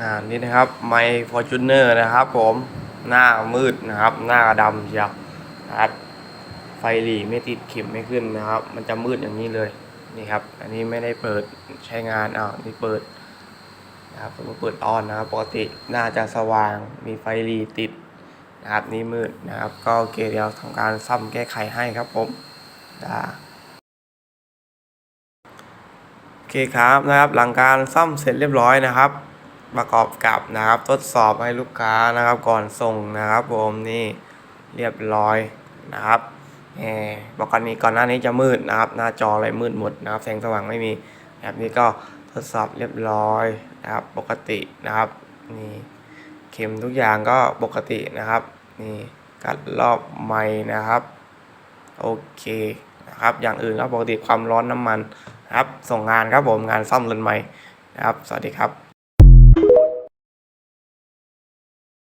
อ่านี่นะครับไมฟอร์จูเนอร์นะครับ ผมหน้ามืดนะครับ หน้าดำเชียวครับไฟหลีไม่ติดเข็มไม่ขึ้นนะครับ มันจะมืดอย่างนี้เลยนี่ครับ อันนี้ไม่ได้เปิดใช้งานอ้าวนี่เปิดนะครับสมเปิดออนนะครับปกติน่าจะสว่างมีไฟหลีติดนะครับนี่มืดนะครับ ก็โอเคเดี๋ยวทำการซ่อมแก้ไขให้ครับผมจ้าโอเคครับนะครับ หลังการซ่อมเสร็จเรียบร้อยนะครับ ประกอบกับนะครับ ทดสอบให้ลูกค้านะครับ ก่อนส่งนะครับผมนี่เรียบร้อยนะครับแหมปกติก่อนหน้านี้จะมืดนะครับ หน้าจออะไรมืดหมดนะครับ แสงสว่างไม่มีแบบนี้ก็ทดสอบเรียบร้อยนะครับ ปกตินะครับนี่เข็มทุกอย่างก็ปกตินะครับนี่กัดรอบไม้นะครับโอเคนะครับอย่างอื่นก็ปกติความร้อนน้ำมันนะครับ ส่งงานครับผมงานซ่อมเรือนใหม่นะครับ สวัสดีครับ